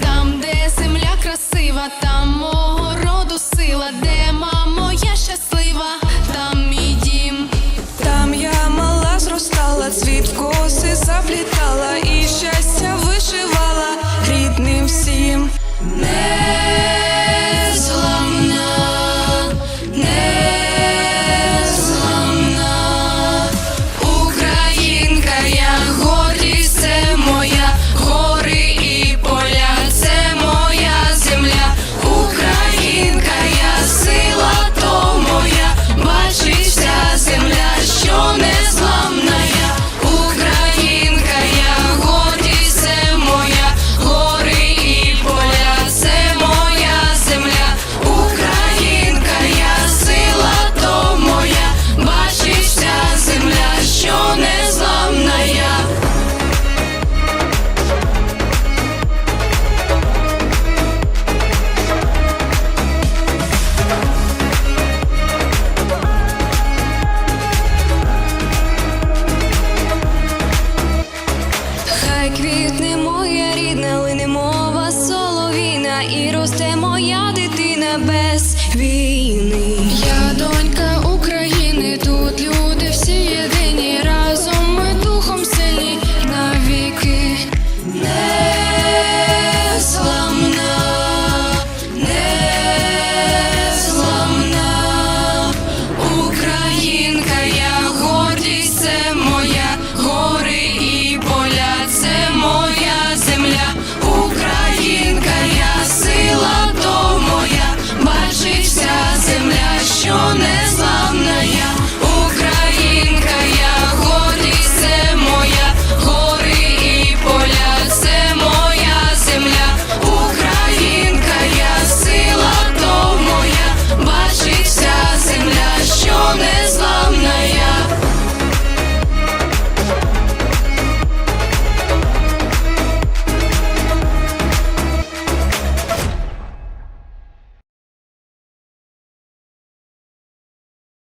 Там, де земля красива, там мого роду сила, де мамо, щаслива, там мій дім, там я мала зростала, цвіт коси заплітала і щастя вишивала рідним всім. світ не моя рідна, лине мова соловіна, і росте моя дитина без війни.